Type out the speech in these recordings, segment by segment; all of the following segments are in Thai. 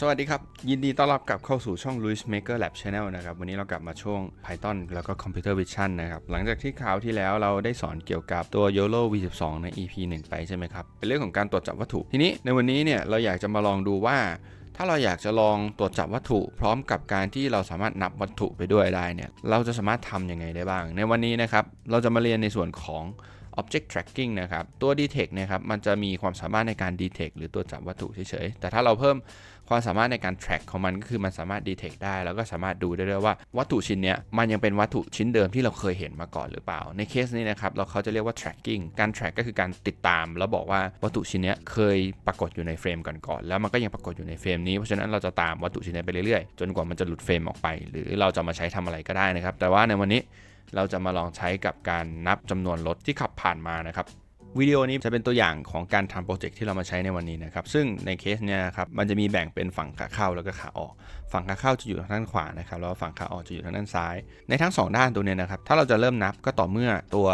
สวัสดีครับ ยินดีต้อนรับกลับเข้าสู่ช่อง Luis Maker Lab Channel นะครับ วันนี้เรากลับมาช่วง Python แล้วก็ Computer Vision นะครับ หลังจากที่คราวที่แล้วเราได้สอนเกี่ยวกับตัว YOLO V12 ใน EP 1 ไปใช่ไหมครับ เป็นเรื่องของการตรวจจับวัตถุ ทีนี้ในวันนี้เนี่ยเราอยากจะมาลองดูว่า ถ้าเราอยากจะลองตรวจจับวัตถุ พร้อมกับการที่เราสามารถนับวัตถุไปด้วยได้เนี่ยเราจะสามารถทำยังไงได้บ้าง ในวันนี้นะครับเราจะมาเรียนในส่วนของ Object Tracking นะครับ ตัว Detect เนะครับ มันจะมีความสามารถในการ Detect หรือตรวจจับวัตถุเฉยๆ แต่ถ้าเราเพิ่ม ความสามารถในการ track ของมันก็คือมันสามารถ detect ได้ แล้วก็สามารถดูได้ด้วยว่าวัตถุชิ้นเนี้ยมันยังเป็นวัตถุชิ้นเดิมที่เราเคยเห็นมาก่อนหรือเปล่า ในเคสนี้นะครับเราเขาจะเรียกว่า tracking การ track ก็คือการติดตาม แล้วบอกว่าวัตถุชิ้นเนี้ยเคยปรากฏอยู่ในเฟรมก่อนๆแล้วมันก็ยังปรากฏอยู่ในเฟรมนี้เพราะฉะนั้นเราจะตามวัตถุชิ้นนี้ไปเรื่อยๆ จนกว่ามันจะหลุดเฟรมออกไป หรือเราจะมาใช้ทำอะไรก็ได้นะครับแต่ว่าในวันนี้เราจะมาลองใช้กับการนับจำนวนรถที่ขับผ่านมานะครับ วิดีโอนี้จะเป็นตัวอย่างของการทำโปรเจกต์ที่เรามาใช้ในวันนี้นะครับ ซึ่งในเคสเนี่ยครับมันจะมีแบ่งเป็นฝั่งขาเข้าแล้วก็ขาออก ฝั่งขาเข้าจะอยู่ทางด้านขวานะครับแล้วฝั่งขาออกจะอยู่ทางด้านซ้าย ในทั้ง 2 ด้านตัวเนี้ยนะครับถ้าเราจะเริ่มนับก็ต่อเมื่อตัว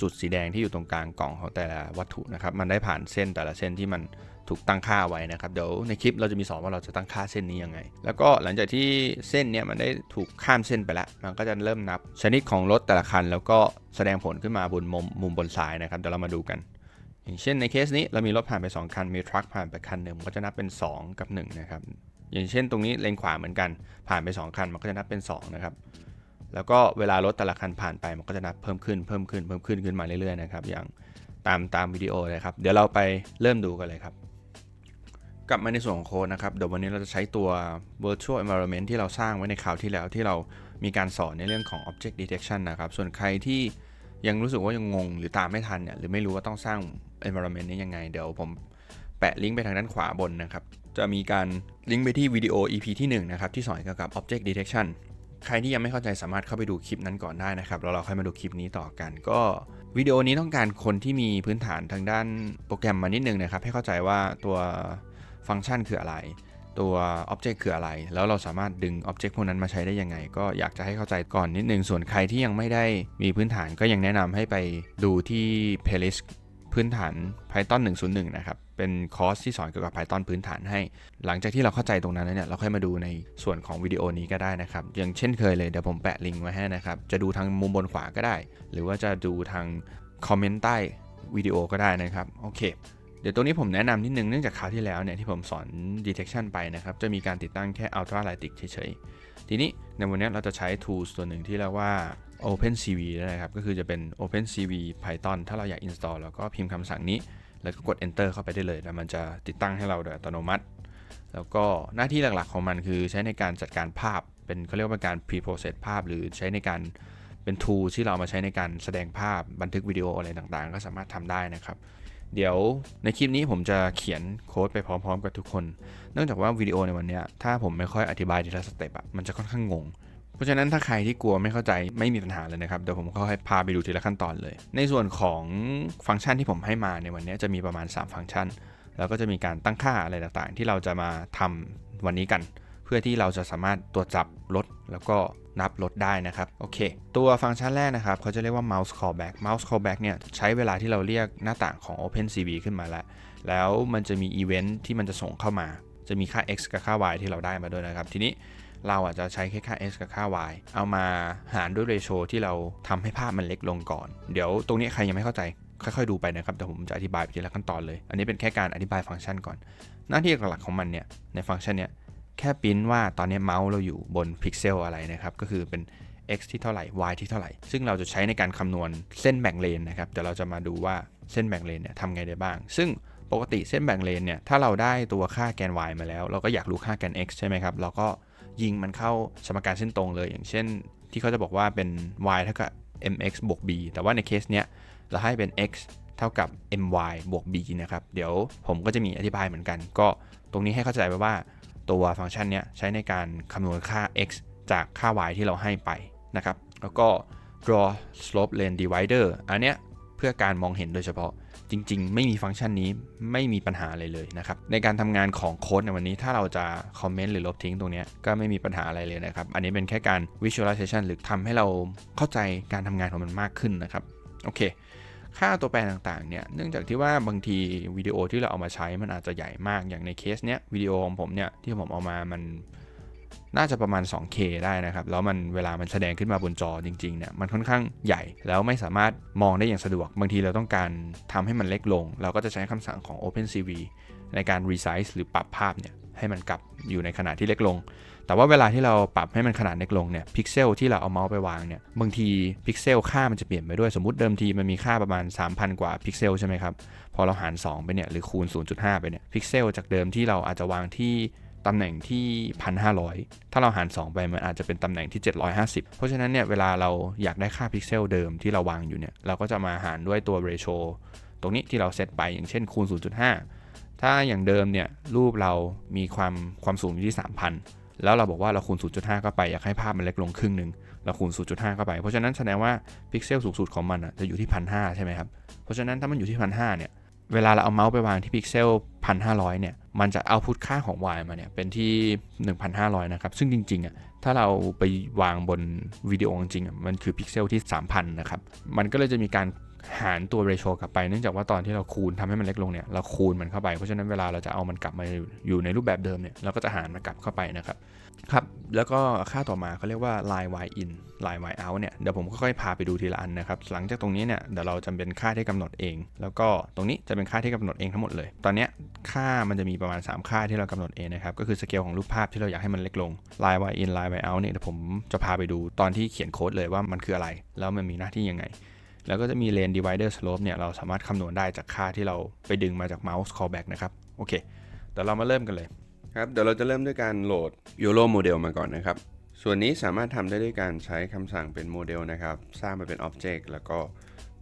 จุดสีแดงที่อยู่ตรงกลางกล่องของแต่ละวัตถุนะครับมันได้ผ่านเส้นแต่ละเส้นที่มัน ถูกตั้งค่าไว้นะครับ เดี๋ยวในคลิปเราจะมีสอนว่าเราจะตั้งค่าเส้นนี้ยังไง แล้วก็หลังจากที่เส้นเนี้ยมันได้ถูกข้ามเส้นไปแล้ว มันก็จะเริ่มนับชนิดของรถแต่ละคัน แล้วก็แสดงผลขึ้นมาบนมุมมุมบนซ้ายนะครับ เดี๋ยวเรามาดูกัน อย่างเช่นในเคสนี้เรามีรถผ่านไป 2 คัน มีทรัคผ่านไปคันหนึ่งมันก็จะนับเป็น 2 กับ1นะครับ อย่างเช่นตรงนี้เลนขวาเหมือนกัน ผ่านไป 2 คัน มันก็จะนับเป็น 2 นะครับแล้วก็เวลารถแต่ละคันผ่านไปมันก็จะนับเพิ่มขึ้นเพิ่มขึ้นเพิ่มขึ้นขึ้นมาเรื่อยๆนะครับอย่างตามตามวิดีโอเลยครับ เดี๋ยวเราไปเริ่มดูกันเลยครับ กลับมาในส่วนของโค้ดนะครับ เดี๋ยววันนี้เราจะใช้ตัว virtual environment ที่เราสร้างไว้ในคราวที่แล้วที่เรามีการสอนในเรื่องของ object detection นะครับ ส่วนใครที่ยังรู้สึกว่ายังงงหรือตามไม่ทันเนี่ยหรือไม่รู้ว่าต้องสร้าง environment นี้ยังไง เดี๋ยวผมแปะลิงก์ไปทางด้านขวาบนนะครับ จะมีการลิงก์ไปที่วิดีโอ EP ที่1นะครับที่สอนเกี่ยวกับ object detection ใครที่ยังไม่เข้าใจสามารถเข้าไปดูคลิปนั้นก่อนได้นะครับแล้วเราค่อยมาดูคลิปนี้ต่อกัน ก็วิดีโอนี้ต้องการคนที่มีพื้นฐานทางด้านโปรแกรมมานิดนึงนะครับให้เข้าใจว่าตัว ฟังก์ชันคืออะไร ตัว Object คืออะไร แล้วเราสามารถดึง Object พวกนั้นมาใช้ได้ยังไง ก็อยากจะให้เข้าใจก่อนนิดนึง ส่วนใครที่ยังไม่ได้มีพื้นฐานก็ยังแนะนำให้ไปดูที่ playlist พื้นฐาน Python 101 นะครับ เป็นคอร์สที่สอนเกี่ยวกับ Python พื้นฐานให้ หลังจากที่เราเข้าใจตรงนั้นแล้วเนี่ย เราค่อยมาดูในส่วนของวิดีโอนี้ก็ได้นะครับ อย่างเช่นเคยเลย เดี๋ยวผมแปะลิงก์ไว้ให้นะครับ จะดูทางมุมบนขวาก็ได้ หรือว่าจะดูทางคอมเมนต์ใต้วิดีโอก็ได้นะครับ โอเค เดี๋ยวตัวนี้ผมแนะนำนิดนึงเนื่องจากคราวที่แล้วเนี่ยที่ผมสอน detection ไปนะครับ จะมีการติดตั้งแค่ ultralightic เฉยๆ ทีนี้ในวันนี้เราจะใช้ tools ตัวหนึ่งที่เรียกว่า OpenCV นะครับ ก็คือจะเป็น OpenCV Python ถ้าเราอยาก install เราก็พิมพ์คำสั่งนี้ แล้วก็กด enter เข้าไปได้เลย แล้วมันจะติดตั้งให้เราโดยอัตโนมัติ แล้วก็หน้าที่หลักๆของมันคือใช้ในการจัดการภาพ เป็นเขาเรียกว่าเป็นการ pre-process ภาพ หรือใช้ในการเป็น tool ที่เราเอามาใช้ในการแสดงภาพบันทึกวิดีโออะไรต่างๆ ก็สามารถทำได้นะครับ เดี๋ยวในคลิปนี้ผมจะเขียนโค้ดไปพร้อมๆ กับทุกคน เนื่องจากว่าวิดีโอในวันนี้ถ้าผมไม่ค่อยอธิบายทีละสเต็ปอะมันจะค่อนข้างงง เพราะฉะนั้นถ้าใครที่กลัวไม่เข้าใจไม่มีปัญหาเลยนะครับ เดี๋ยวผมก็ให้พาไปดูทีละขั้นตอนเลย ในส่วนของฟังก์ชันที่ผมให้มาในวันนี้จะมีประมาณ 3 ฟังก์ชัน แล้วก็จะมีการตั้งค่าอะไรต่างๆ ที่เราจะมาทำวันนี้กัน พื่อที่เราจะสามารถตรวจจับรถแล้วก็นับรถได้นะครับโอเค ตัวฟังก์ชันแรกนะครับเขาจะเรียกว่า mouse callback mouse callback เนี่ยใช้เวลาที่เราเรียกหน้าต่างของ OpenCV ขึ้นมาแล้ว แล้วมันจะมีอีเวนท์ที่มันจะส่งเข้ามา จะมีค่า x กับค่า y ที่เราได้มาด้วยนะครับ ทีนี้เราอาจจะใช้แค่ค่า x กับค่า y เอามาหารด้วยเรโชที่เราทำให้ภาพมันเล็กลงก่อน เดี๋ยวตรงนี้ใครยังไม่เข้าใจค่อยๆดูไปนะครับแต่ผมจะอธิบายไปทีละขั้นตอนเลย อันนี้เป็นแค่การอธิบายฟังก์ชันก่อน หน้าที่หลักๆของมันเนี่ยในฟังก์ชันเนี่ย แค่ปริ้นว่าตอนนี้เมาส์เราอยู่บนพิกเซลอะไรนะครับ ก็คือเป็น x ที่เท่าไหร่ y ที่เท่าไหร่ ซึ่งเราจะใช้ในการคำนวณเส้นแบ่งเลนนะครับเดี๋ยวเราจะมาดูว่าเส้นแบ่งเลนเนี่ยทำไงได้บ้าง ซึ่งปกติเส้นแบ่งเลนเนี่ย ถ้าเราได้ตัวค่าแกน y มาแล้ว เราก็อยากรู้ค่าแกน x ใช่ไหมครับ เราก็ยิงมันเข้าสมการเส้นตรงเลย อย่างเช่น ที่เขาจะบอกว่าเป็น y เท่ากับ mx บวก b แต่ว่าในเคสเนี้ยเราให้เป็น x เท่ากับ my บวก b นะครับ เดี๋ยวผมก็จะมีอธิบายเหมือนกัน ก็ตรงนี้ให้เข้าใจไว้ว่า ตัวฟังก์ชันเนี้ยใช้ในการคำนวณค่า x จากค่า y ที่เราให้ไปนะครับ แล้วก็ draw slope lane divider อันเนี้ยเพื่อการมองเห็นโดยเฉพาะจริง ๆ ไม่มีฟังก์ชันนี้ไม่มีปัญหาอะไรเลยนะครับ ในการทำงานของโค้ดในวันนี้ถ้าเราจะคอมเมนต์หรือลบทิ้งตรงนี้ก็ไม่มีปัญหาอะไรเลยนะครับ อันนี้เป็นแค่การ visualization หรือทำให้เราเข้าใจการทำงานของมันมากขึ้นนะครับ โอเค ค่าตัวแปรต่างๆเนี่ยเนื่องจากที่ว่าบางทีวิดีโอที่เราเอามาใช้มันอาจจะใหญ่มากอย่างในเคสเนี้ยวิดีโอของผมเนี่ยที่ผมเอามามัน น่าจะประมาณ 2K ได้นะครับ แล้วมันเวลามันแสดงขึ้นมาบนจอจริงๆเนี่ยมันค่อนข้างใหญ่ แล้วไม่สามารถมองได้อย่างสะดวก บางทีเราต้องการทำให้มันเล็กลง เราก็จะใช้คำสั่งของ OpenCV ในการ resize หรือปรับภาพเนี่ยให้มันกลับอยู่ในขนาดที่เล็กลง แต่ว่าเวลาที่เราปรับให้มันขนาดเล็กลงเนี่ยพิกเซลที่เราเอาเมาส์ไปวางเนี่ยบางทีพิกเซลค่ามันจะเปลี่ยนไปด้วยสมมติเดิมทีมันมีค่าประมาณ 3,000 กว่าพิกเซลใช่ไหมครับพอเราหาร 2 ไปเนี่ยหรือคูณ 0.5 ไปเนี่ยพิกเซลจากเดิมที่เราอาจจะวางที่ ตำแหน่งที่ 1,500 ถ้าเราหาร 2 ไปมันอาจจะเป็นตำแหน่งที่ 750 เพราะฉะนั้นเนี่ยเวลาเราอยากได้ค่าพิกเซลเดิมที่เราวางอยู่เนี่ยเราก็จะมาหารด้วยตัว ratio ตรงนี้ที่เราเซตไปอย่างเช่นคูณ 0.5 ถ้าอย่างเดิมเนี่ยรูปเรามีความความสูงอยู่ที่ 3,000 แล้วเราบอกว่าเราคูณ 0.5 เข้าไปอยากให้ภาพมันเล็กลงครึ่งหนึ่งเราคูณ 0.5 เข้าไป เพราะฉะนั้นแสดงว่าพิกเซลสูงสุดของมันอะจะอยู่ที่ 1,500 ใช่ไหมครับ เพราะฉะนั้นถ้ามันอยู่ที่ 1,500 เนี่ยเวลาเราเอาเมาส์ไปวางที่พิกเซล 1,500 เนี่ย มันจะเอาพุทค่าของ y มาเนี่ย เป็นที่ 1,500 นะครับ ซึ่งจริงๆอะถ้าเราไปวางบนวิดีโอจริงๆอะมันคือพิกเซลที่ 3,000 นะครับ มันก็เลยจะมีการ หารตัว ratio กลับไปเนื่องจากว่าตอนที่เราคูณทำให้มันเล็กลงเนี่ยเราคูณมันเข้าไปเพราะฉะนั้นเวลาเราจะเอามันกลับมาอยู่ในรูปแบบเดิมเนี่ยเราก็จะหารมันกลับเข้าไปนะครับครับแล้วก็ค่าต่อมาเขาเรียกว่า line y in line y out เนี่ยเดี๋ยวผมค่อยๆพาไปดูทีละอันนะครับหลังจากตรงนี้เนี่ยเดี๋ยวเราจะเป็นค่าที่กำหนดเอง แล้วก็ตรงนี้จะเป็นค่าที่กำหนดเองทั้งหมดเลย ตอนนี้ค่ามันจะมีประมาณ 3 ค่าที่เรากำหนดเองนะครับก็คือสเกลของรูปภาพที่เราอยากให้มันเล็กลง line y in line y out เนี่ยเดี๋ยวผมจะพาไปดูตอนที่เขียนโค้ดเลยว่ามันคืออะไร แล้วมันมีหน้าที่ยังไง แล้วก็จะมี lane divider slope เนี่ยเราสามารถคำนวณได้จากค่าที่เราไปดึงมาจาก mouse callback นะครับโอเคเดี๋ยวเรามาเริ่มกันเลยครับเดี๋ยวเราจะเริ่มด้วยการโหลด YOLO โมเดลมาก่อนนะครับ ส่วนนี้สามารถทำได้ด้วยการใช้คำสั่งเป็นโมเดลนะครับ สร้างมาเป็น Object แล้วก็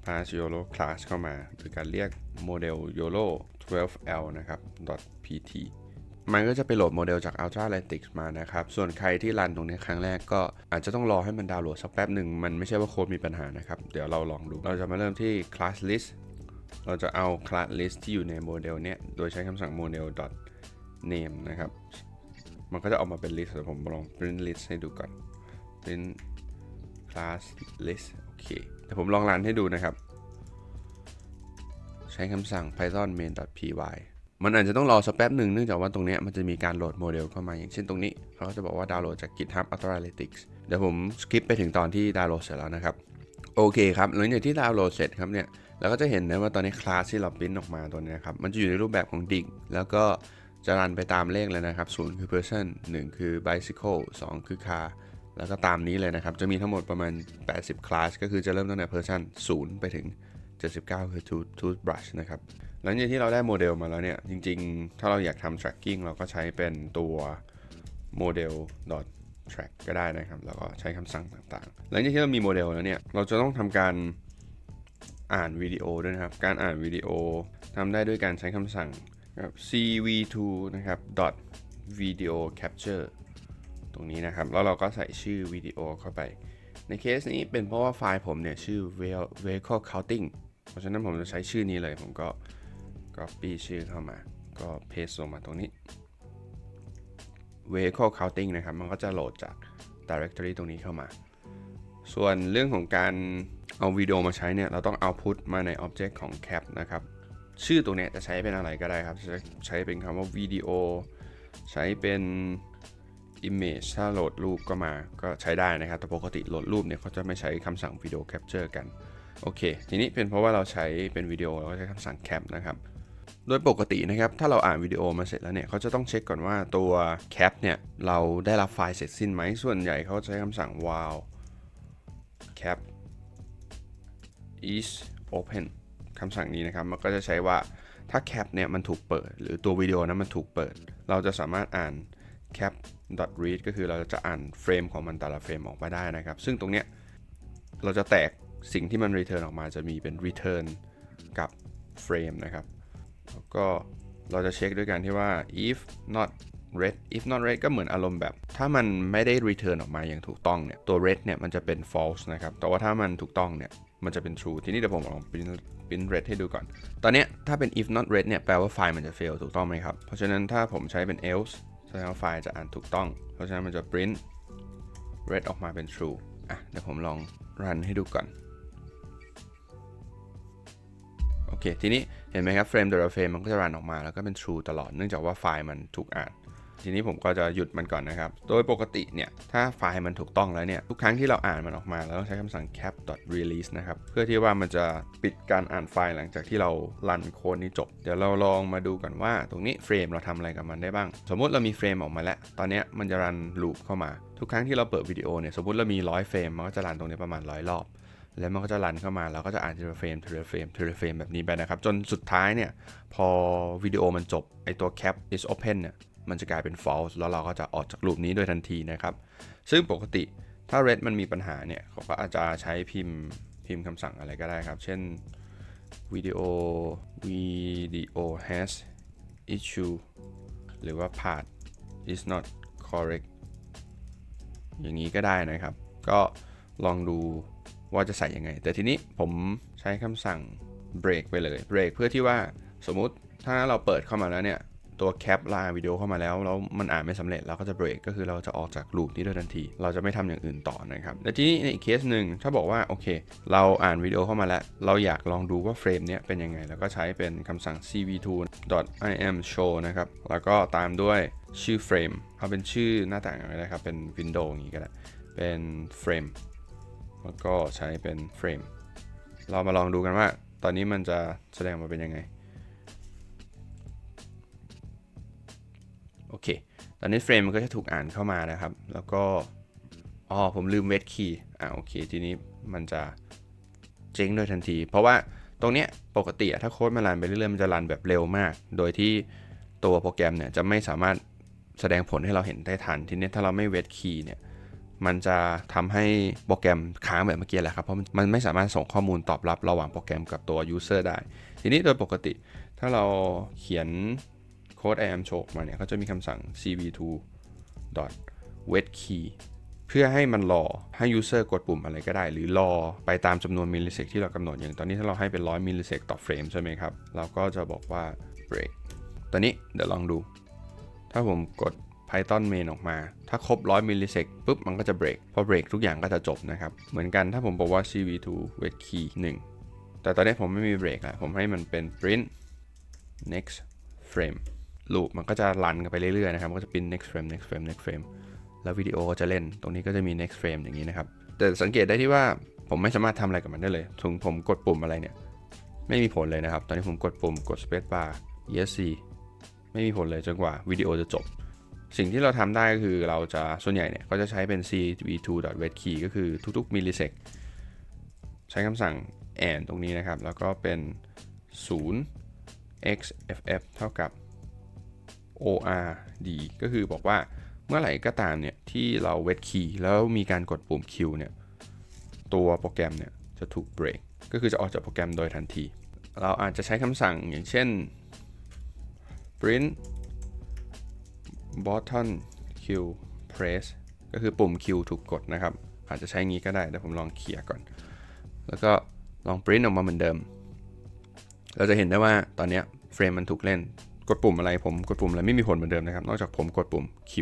pass YOLO class เข้ามาโดยการเรียกโมเดล YOLO 12L นะครับ .pt มันก็จะไปโหลดโมเดลจาก Ultra Analytics มานะครับ ส่วนใครที่รันตรงนี้ครั้งแรกก็อาจจะต้องรอให้มันดาวน์โหลดสักแป๊บหนึ่ง มันไม่ใช่ว่าโค้ดมีปัญหานะครับ เดี๋ยวเราลองดู เราจะมาเริ่มที่ class list เราจะเอา class list ที่อยู่ในโมเดลเนี้ย โดยใช้คำสั่ง model name นะครับ มันก็จะออกมาเป็น list เดี๋ยวผมลอง print list ให้ดูก่อน print class list โอเค เดี๋ยวผมลองรันให้ดูนะครับ ใช้คำสั่ง python main.py มันอาจจะต้องรอสักแป๊บหนึ่งเนื่องจากว่าตรงนี้มันจะมีการโหลดโมเดลเข้ามาอย่างเช่นตรงนี้เขาจะบอกว่าดาวน์โหลดจาก GitHub Analytics เดี๋ยวผมสกิปไปถึงตอนที่ดาวน์โหลดเสร็จแล้วนะครับโอเคครับหลังจากที่ดาวน์โหลดเสร็จครับเนี่ยเราก็จะเห็นนะว่าตอนนี้คลาสที่เราปริ้นออกมาตัวนี้ครับมันจะอยู่ในรูปแบบของ dig แล้วก็จะรันไปตามเลขเลยนะครับ0คือ person 1 คือ bicycle 2 คือ car แล้วก็ตามนี้เลยนะครับ จะมีทั้งหมดประมาณ 80 คลาสก็คือจะเริ่มตั้งแต่ person 0 ไปถึง 79 คือ tooth toothbrush นะครับ หลังจากที่เราได้โมเดลมาแล้วเนี่ย จริงๆ ถ้าเราอยากทำ tracking เราก็ใช้เป็นตัว model track ก็ได้นะครับ แล้วก็ใช้คำสั่งต่างๆ หลังจากที่เรามีโมเดลแล้วเนี่ย เราจะต้องทำการอ่านวิดีโอด้วยนะครับ การอ่านวิดีโอทำได้ด้วยการใช้คำสั่ง cv2 นะครับ dot video capture ตรงนี้นะครับ แล้วเราก็ใส่ชื่อวิดีโอเข้าไป ในเคสนี้เป็นเพราะว่าไฟล์ผมเนี่ยชื่อ vehicle counting เพราะฉะนั้นผมจะใช้ชื่อนี้เลย ผมก็ copy ชื่อเข้ามา ก็ paste ลงมาตรงนี้ vehicle counting นะครับ มันก็จะโหลดจาก directory ตรงนี้เข้ามา ส่วนเรื่องของการเอาวิดีโอมาใช้เนี่ย เราต้อง output มาใน object ของ cap นะครับ ชื่อตรงนี้จะใช้เป็นอะไรก็ได้ครับ จะใช้เป็นคำว่าวิดีโอ ใช้เป็น image ถ้าโหลดรูปก็มา ก็ใช้ได้นะครับ แต่ปกติโหลดรูปเนี่ยเขาจะไม่ใช้คำสั่งวิดีโอ capture กัน โอเค ทีนี้เป็นเพราะว่าเราใช้เป็นวิดีโอเราก็ใช้คำสั่ง cap นะครับ โดยปกตินะครับ ถ้าเราอ่านวิดีโอมาเสร็จแล้วเนี่ยเขาจะต้องเช็คก่อนว่าตัว cap เนี่ยเราได้รับไฟล์เสร็จสิ้นไหม ส่วนใหญ่เขาใช้คำสั่ง while cap is open คำสั่งนี้นะครับ มันก็จะใช้ว่าถ้า cap เนี่ยมันถูกเปิด หรือตัววิดีโอนั้นมันถูกเปิด เราจะสามารถอ่าน cap read ก็คือเราจะอ่านเฟรมของมันแต่ละเฟรมออกมาได้นะครับ ซึ่งตรงเนี้ยเราจะแตก สิ่งที่มัน return ออกมาจะมีเป็น return กับเฟรมนะครับ แล้วก็เราจะเช็คด้วยกันที่ว่า if not red if not red ก็เหมือนอารมณ์แบบ ถ้ามันไม่ได้ return ออกมาอย่างถูกต้องเนี่ย ตัว red เนี่ยมันจะเป็น false นะครับ แต่ว่าถ้ามันถูกต้องเนี่ย มันจะเป็น true ทีนี้เดี๋ยวผมลองปริ้นปิ้น red ให้ดูก่อน ตอนนี้ถ้าเป็น if not red เนี่ยแปลว่าไฟล์มันจะ fail ถูกต้องไหมครับ เพราะฉะนั้นถ้าผมใช้เป็น else แสดงว่าไฟล์จะอ่านถูกต้อง เพราะฉะนั้นมันจะ print red ออกมาเป็น true อะเดี๋ยวผมลองรันให้ดูก่อน เค ทีนี้เห็นไหมครับเฟรมแต่ละเฟรมมันก็จะรันออกมาแล้วก็เป็น true ตลอดเนื่องจากว่าไฟล์มันถูกอ่านทีนี้ผมก็จะหยุดมันก่อนนะครับ โดยปกติเนี่ย ถ้าไฟล์มันถูกต้องแล้วเนี่ย ทุกครั้งที่เราอ่านมันออกมาเราต้องใช้คำสั่ง cap release นะครับ เพื่อที่ว่ามันจะปิดการอ่านไฟล์หลังจากที่เรารันโค้ดนี้จบ เดี๋ยวเราลองมาดูกันว่าตรงนี้เฟรมเราทำอะไรกับมันได้บ้าง สมมุติเรามีเฟรมออกมาแล้ว ตอนนี้มันจะรันลูปเข้ามา ทุกครั้งที่เราเปิดวิดีโอเนี่ย สมมติเรามีร้อยเฟรม มันก็จะรันตรงนี้ประมาณร้อยรอบ แล้วมันก็จะรันเข้ามาเราก็จะอ่านทีละเฟรมทีละเฟรมทีละเฟรมแบบนี้ไปนะครับ จนสุดท้ายเนี่ย พอวิดีโอมันจบไอตัว cap is open เนี่ยมันจะกลายเป็น false แล้วเราก็จะออกจากลูปนี้โดยทันทีนะครับ ซึ่งปกติถ้า red มันมีปัญหาเนี่ยเขาก็อาจจะใช้พิมพ์พิมพ์คำสั่งอะไรก็ได้ครับ เช่นวิดีโอ video has issue หรือว่า part is not correct อย่างนี้ก็ได้นะครับ ก็ลองดู ว่าจะใส่ยังไง แต่ทีนี้ผมใช้คำสั่ง break ไปเลย break เพื่อที่ว่าสมมุติถ้าเราเปิดเข้ามาแล้วเนี่ยตัวแคปลาวิดีโอเข้ามาแล้วแล้วมันอ่านไม่สำเร็จเราก็จะเบรกก็คือเราจะออกจากลูปนี้โดยทันที เราจะไม่ทำอย่างอื่นต่อนะครับแต่ที่ในอีกเคสหนึ่งถ้าบอกว่าโอเค เราอ่านวิดีโอเข้ามาแล้ว เราอยากลองดูว่าเฟรมเนี้ยเป็นยังไง แล้วก็ใช้เป็นคำสั่ง cv2.imshow นะครับ แล้วก็ตามด้วยชื่อเฟรมเอาเป็นชื่อหน้าต่างอะไรนะครับ เป็น window อย่างนี้ก็ได้ เป็นเฟรม แล้วก็ใช้เป็นเฟรม เรามาลองดูกันว่า ตอนนี้มันจะแสดงมาเป็นยังไง โอเค ตอนนี้เฟรมมันก็จะถูกอ่านเข้ามานะครับ แล้วก็ อ๋อ ผมลืมเวทคีย์อ่าโอเค ทีนี้มันจะเจ๊งโดยทันที เพราะว่าตรงเนี้ยปกติถ้าโค้ดมันรันไปเรื่อยๆ มันจะรันแบบเร็วมาก โดยที่ตัวโปรแกรมเนี่ยจะไม่สามารถแสดงผลให้เราเห็นได้ทัน ทีนี้ถ้าเราไม่เวทคีย์เนี่ย มันจะทำให้โปรแกรมค้างแบบเมื่อกี้แหละครับ เพราะมันไม่สามารถส่งข้อมูลตอบรับระหว่างโปรแกรมกับตัว user ได้ ทีนี้โดยปกติถ้าเราเขียนโค้ด IAM show มาเนี่ยเขาจะมีคำสั่ง cv2 wet key เพื่อให้มันรอให้ user กดปุ่มอะไรก็ได้ หรือรอไปตามจำนวนมิลลิเซกที่เรากำหนดอย่างตอนนี้ถ้าเราให้เป็น100มิลลิเซกต่อเฟรมใช่ไหมครับ เราก็จะบอกว่า break ตอนนี้เดี๋ยวลองดู ถ้าผมกด Python main ออกมา ถ้าครบ 100มิลลิเซกปุ๊บมันก็จะ break พอ break ทุกอย่างก็จะจบนะครับ เหมือนกันถ้าผมบอกว่า cv2 wet key 1 แต่ตอนนี้ผมไม่มี break แล้วผมให้มันเป็น print next frame ลูปมันก็จะรันกันไปเรื่อยๆนะครับก็จะเป็น next frame next frame next frame แล้ววิดีโอก็จะเล่น ตรงนี้ก็จะมี next frame อย่างนี้นะครับ แต่สังเกตได้ที่ว่าผมไม่สามารถทำอะไรกับมันได้เลย ถึงผมกดปุ่มอะไรเนี่ย ไม่มีผลเลยนะครับ ตอนนี้ผมกดปุ่มกด space bar ESC ไม่มีผลเลยจนกว่าวิดีโอจะจบ สิ่งที่เราทำได้ก็คือเราจะส่วนใหญ่เนี่ยก็จะใช้เป็น cv2.wait_key ก็คือทุกๆมิลลิเซกใช้คำสั่ง and ตรงนี้นะครับ แล้วก็เป็น 0 xff เท่ากับ ORD ก็คือบอกว่าเมื่อไหร่ก็ตามเนี่ยที่เราเวทคีย์แล้วมีการกดปุ่ม Q เนี่ยตัวโปรแกรมเนี่ยจะถูกเบรกก็คือจะออกจากโปรแกรมโดยทันที เราอาจจะใช้คำสั่งอย่างเช่น print button Q press ก็คือปุ่ม Q ถูกกดนะครับ อาจจะใช้งี้ก็ได้แต่ผมลองเคลียก่อน แล้วก็ลอง print ออกมาเหมือนเดิม เราจะเห็นได้ว่าตอนนี้เฟรมมันถูกเล่น กดปุ่มอะไรผมกดปุ่มอะไรไม่มีผลเหมือนเดิมนะครับ นอกจากผมกดปุ่ม Q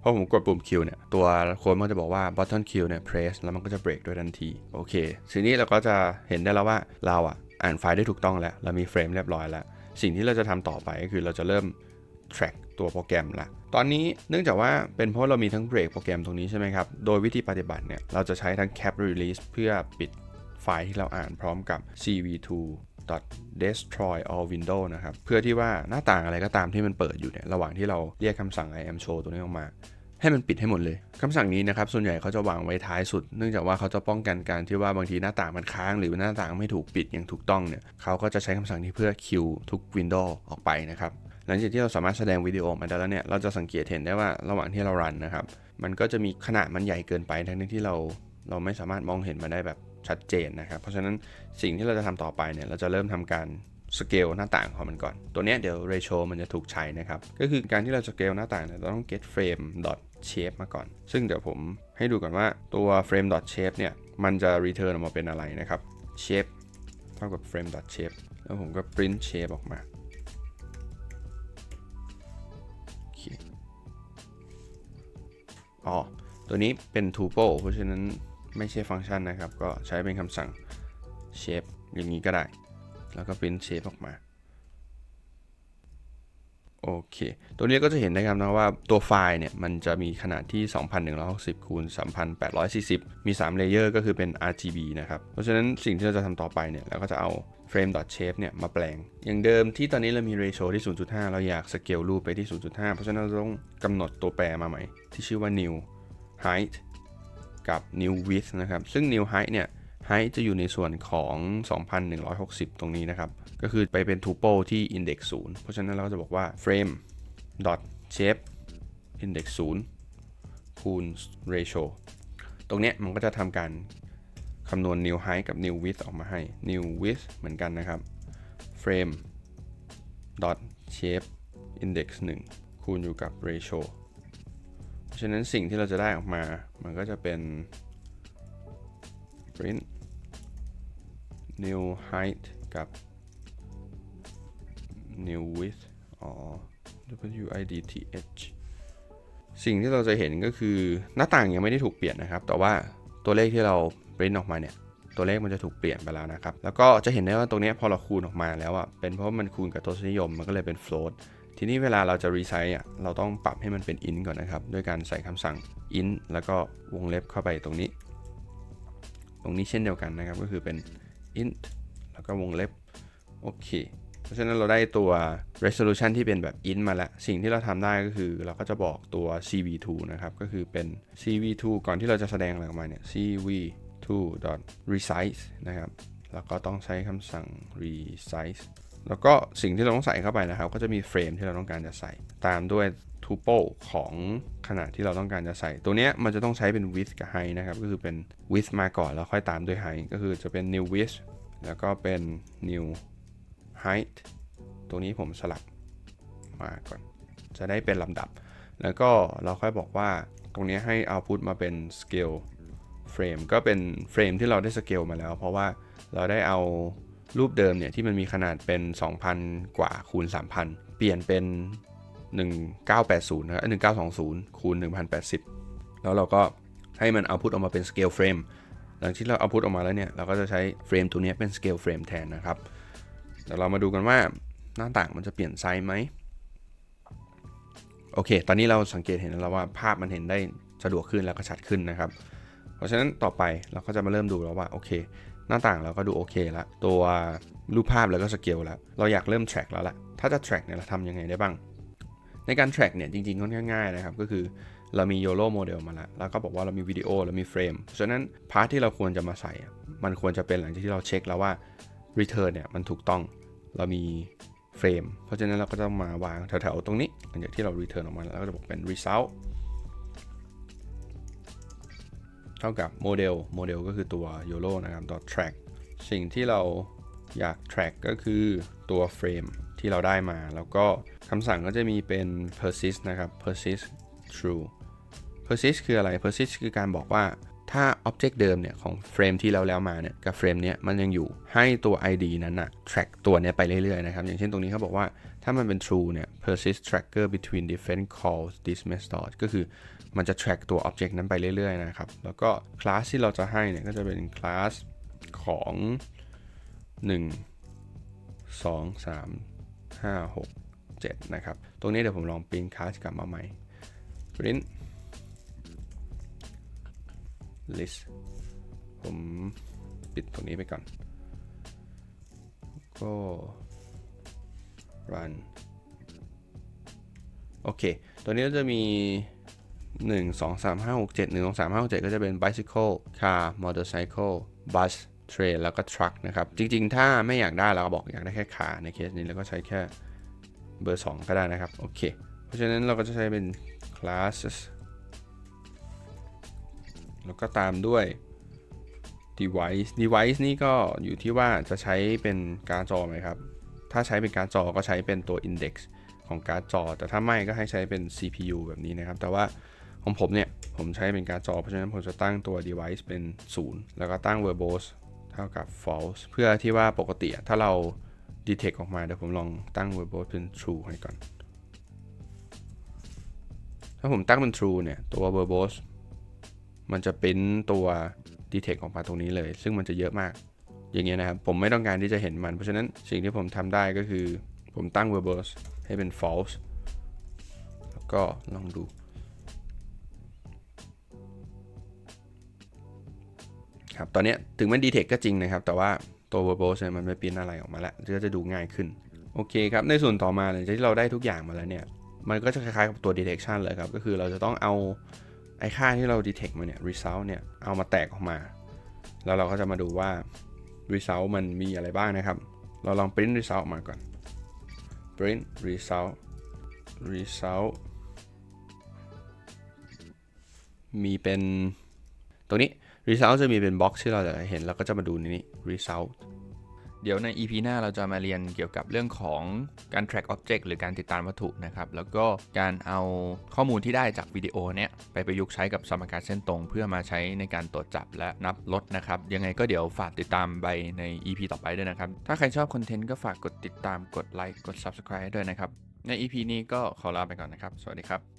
เพราะผมกดปุ่ม Q เนี่ย ตัวโค้ดมันจะบอกว่า button Q เนี่ย press แล้วมันก็จะ break โดยทันที โอเค ทีนี้เราก็จะเห็นได้แล้วว่าเราอะอ่านไฟล์ได้ถูกต้องแล้ว เรามีเฟรมเรียบร้อยแล้ว สิ่งที่เราจะทำต่อไปก็คือเราจะเริ่ม track ตัวโปรแกรมละตอนนี้เนื่องจากว่าเป็นเพราะเรามีทั้ง break โปรแกรมตรงนี้ใช่ไหมครับ โดยวิธีปฏิบัติเนี่ยเราจะใช้ทั้ง cap release เพื่อปิดไฟล์ที่เราอ่านพร้อมกับ cv2 destroy all window นะครับ เพื่อที่ว่าหน้าต่างอะไรก็ตามที่มันเปิดอยู่เนี่ยระหว่างที่เราเรียกคำสั่ง im show ตัวนี้ออกมา ให้มันปิดให้หมดเลยคำสั่งนี้นะครับ ส่วนใหญ่เขาจะวางไว้ท้ายสุด เนื่องจากว่าเขาจะป้องกันการที่ว่าบางทีหน้าต่างมันค้าง หรือหน้าต่างไม่ถูกปิดอย่างถูกต้องเนี่ยเขาก็จะใช้คำสั่งนี้เพื่อคิวทุกวินโดว์ออกไปนะครับ หลังจากที่เราสามารถแสดงวิดีโอออกมาได้แล้วเนี่ย เราจะสังเกตเห็นได้ว่าระหว่างที่เรารันนะครับ มันก็จะมีขนาดมันใหญ่เกินไปทั้งที่เราเราไม่สามารถมองเห็นมันได้แบบชัดเจนนะครับ เพราะฉะนั้นสิ่งที่เราจะทำต่อไปเนี่ย เราจะเริ่มทำการสเกลหน้าต่างของมันก่อน ตัวนี้เดี๋ยว ratio มันจะถูกใช้นะครับ ก็คือการที่เราสเกลหน้าต่างเนี่ยเราต้อง get frame dot shape มาก่อน ซึ่งเดี๋ยวผมให้ดูก่อนว่าตัว frame dot shape เนี่ย มันจะ return ออกมาเป็นอะไรนะครับ shape เท่ากับ frame dot shape แล้วผมก็ print shape ออกมา อ๋อ ตัวนี้เป็น tuple เพราะฉะนั้นไม่ใช่ฟังก์ชันนะครับ ก็ใช้เป็นคำสั่ง shape อย่างนี้ก็ได้ แล้วก็ print shape ออกมาโอเค ตัวนี้ก็จะเห็นนะครับนะว่าตัวไฟล์เนี่ยมันจะมีขนาดที่ 2160คูณ3840 มี 3 เลเยอร์ก็คือเป็น RGB นะครับ เพราะฉะนั้นสิ่งที่เราจะทำต่อไปเนี่ยเราก็จะเอา frame.shape เนี่ยมาแปลง อย่างเดิมที่ตอนนี้เรามี ratio ที่ 0.5 เราอยากสเกลรูปไปที่ 0.5 เพราะฉะนั้นเราต้องกำหนดตัวแปรมาใหม่ ที่ชื่อว่า new height กับ new width นะครับ ซึ่ง new height เนี่ย height จะอยู่ในส่วนของ 2160 ตรงนี้นะครับ ก็คือไปเป็น tuple ที่ index 0 เพราะฉะนั้นเราก็จะบอกว่า frame dot shape index 0คูณ ratio ตรงเนี้ยมันก็จะทำการ คำนวณ new height กับ new width ออกมาให้ new width เหมือนกันนะครับ frame dot shape index 1 คูณอยู่กับ ratio เพราะฉะนั้นสิ่งที่เราจะได้ออกมา มันก็จะเป็น print new height กับ new width อ๋อ width สิ่งที่เราจะเห็นก็คือหน้าต่างยังไม่ได้ถูกเปลี่ยนนะครับ แต่ว่าตัวเลขที่เรา print ออกมาเนี่ยตัวเลขมันจะถูกเปลี่ยนไปแล้วนะครับ แล้วก็จะเห็นได้ว่าตรงนี้พอเราคูณออกมาแล้วอะเป็นเพราะมันคูณกับตัวนิยมมันก็เลยเป็น float ทีนี้เวลาเราจะ resize อะเราต้องปรับให้มันเป็น int ก่อนนะครับ ด้วยการใส่คำสั่ง int แล้วก็วงเล็บเข้าไปตรงนี้ ตรงนี้เช่นเดียวกันนะครับ ก็คือเป็น int แล้วก็วงเล็บโอเคเพราะฉะนั้นเราได้ตัว resolution ที่เป็นแบบ int มาแล้ว สิ่งที่เราทำได้ก็คือเราก็จะบอกตัว cv2 นะครับ ก็คือเป็น cv2 ก่อนที่เราจะแสดงอะไรออกมาเนี่ย cv cv2 resize นะครับ แล้วก็ต้องใช้คำสั่ง resize แล้วก็สิ่งที่เราต้องใส่เข้าไปนะครับ ก็จะมีเฟรมที่เราต้องการจะใส่ ตามด้วย tuple ของขนาดที่เราต้องการจะใส่ ตัวเนี้ยมันจะต้องใช้เป็น width กับ height นะครับ ก็คือเป็น width มาก่อนแล้วค่อยตามด้วย height ก็คือจะเป็น new width แล้วก็เป็น new height ตัวนี้ผมสลับมาก่อน จะได้เป็นลำดับ แล้วก็เราค่อยบอกว่าตรงนี้ให้ output มาเป็น scale frame ก็เป็นเฟรมที่เราได้สเกลมาแล้ว เพราะว่าเราได้เอารูปเดิมเนี่ยที่มันมีขนาดเป็น 2,000 กว่าคูณ 3,000 เปลี่ยนเป็น 1980นะครับ1920คูณ1080 แล้วเราก็ให้มันเอาพุทออกมาเป็น scale frame หลังที่เราเอาพุทออกมาแล้วเนี่ย เราก็จะใช้เฟรมตัวนี้เป็น scale frame แทนนะครับเดี๋ยวเรามาดูกันว่าหน้าต่างมันจะเปลี่ยนไซส์ไหมโอเค ตอนนี้เราสังเกตเห็นแล้วว่าภาพมันเห็นได้สะดวกขึ้นแล้วก็ชัดขึ้นนะครับ ราะฉะนั้นต่อไปเราก็จะมาเริ่มดูแล้วว่าโอเค หน้าต่างเราก็ดูโอเคแล้วตัวรูปภาพแล้วก็สเกลแล้วเราอยากเริ่ม track แล้วล่ะถ้าจะ track เนี่ยเราทำยังไงได้บ้าง ในการ track เนี่ยจริงๆค่อนข้างง่ายนะครับก็คือเรามี YOLO โมเดลมาแล้วแล้วก็บอกว่าเรามีวิดีโอเรามีเฟรมเพราะฉะนั้นพาร์ทที่เราควรจะมาใส่อะมันควรจะเป็นหลังจากที่เราเช็คแล้วว่า return เนี่ยมันถูกต้องเรามีเฟรมเพราะฉะนั้นเราก็ต้องมาวางแถวๆตรงนี้หลังจากที่เรา return ออกมาแล้วก็จะบอกเป็น result เท่ากับโมเดลโมเดลก็คือตัว YOLO นะครับ .track สิ่งที่เราอยาก track ก็คือตัวเฟรมที่เราได้มา แล้วก็คำสั่งก็จะมีเป็น persist นะครับ persist true persist คืออะไร persist คือการบอกว่า ถ้า object เดิมเนี่ยของเฟรมที่เราแล้วมาเนี่ยกับเฟรมเนี้ยมันยังอยู่ให้ตัว id นั้นนะ track ตัวเนี้ยไปเรื่อยๆนะครับอย่างเช่นตรงนี้เขาบอกว่าถ้ามันเป็น true เนี่ย persist tracker between different calls this method ก็คือมันจะ track ตัว object นั้นไปเรื่อยๆนะครับแล้วก็คลาสที่เราจะให้เนี่ยก็จะเป็นคลาสของ 1 2 3 5 6 7 นะครับ ตรงนี้เดี๋ยวผมลองปริ้นคลาสกลับมาใหม่ print list ผมปิดตรงนี้ไปก่อน ก็ run โอเค ตัวนี้ก็จะมี 1 2 3 5 6 7 1 2 3 5 6 7 ก็จะเป็น bicycle car motorcycle bus train แล้วก็ truck นะครับ จริงๆ ถ้าไม่อยากได้เราก็บอกอยากได้แค่ car ในเคสนี้ แล้วก็ใช้แค่เบอร์ 2 ก็ได้นะครับ โอเค เพราะฉะนั้นเราก็จะใช้เป็น classes แล้วก็ตามด้วย device device นี่ก็อยู่ที่ว่าจะใช้เป็นการ์ดจอไหมครับ ถ้าใช้เป็นการ์ดจอก็ใช้เป็นตัว index ของการ์ดจอ แต่ถ้าไม่ก็ให้ใช้เป็น CPU แบบนี้นะครับ แต่ว่าของผมเนี่ย ผมใช้เป็นการ์ดจอ เพราะฉะนั้นผมจะตั้งตัว device เป็น 0 แล้วก็ตั้ง verbose เท่ากับ false เพื่อที่ว่าปกติถ้าเรา detect ออกมาเดี๋ยวผมลองตั้ง verbose เป็น true ให้ก่อน ถ้าผมตั้งเป็น true เนี่ย ตัว verbose มันจะเป็นตัว detect ออกมาตรงนี้เลย ซึ่งมันจะเยอะมาก อย่างเงี้ยนะครับ ผมไม่ต้องการที่จะเห็นมัน เพราะฉะนั้นสิ่งที่ผมทำได้ก็คือผมตั้ง verbose ให้เป็น false แล้วก็ลองดู ครับ ตอนนี้ถึงมัน detect ก็จริงนะครับ แต่ว่าตัว verbose เนี่ยมันไม่ปริ้นอะไรออกมาแล้วก็จะดูง่ายขึ้น โอเคครับ ในส่วนต่อมาหลังจากที่เราได้ทุกอย่างมาแล้วเนี่ย มันก็จะคล้ายๆกับตัว detection เลยครับ ก็คือเราจะต้องเอา ไอค่าที่เรา detect มาเนี่ย result เนี่ย เอามาแตกออกมา แล้วเราก็จะมาดูว่า result มันมีอะไรบ้างนะครับ เราลอง print result ออกมาก่อน print result result มีเป็น ตรงนี้ result จะมีเป็น box ที่เราจะเห็น แล้วก็จะมาดูในนี้ result เดี๋ยวใน EP หน้าเราจะมาเรียนเกี่ยวกับเรื่องของการ track object หรือการติดตามวัตถุนะครับ แล้วก็การเอาข้อมูลที่ได้จากวิดีโอเนี้ยไปประยุกต์ใช้กับสมการเส้นตรง เพื่อมาใช้ในการตรวจจับและนับลดนะครับ ยังไงก็เดี๋ยวฝากติดตามไปใน EP ต่อไปด้วยนะครับ ถ้าใครชอบคอนเทนต์ก็ฝากกดติดตาม กดไลค์ กด subscribe ด้วยนะครับ ใน EP นี้ก็ขอลาไปก่อนนะครับ สวัสดีครับ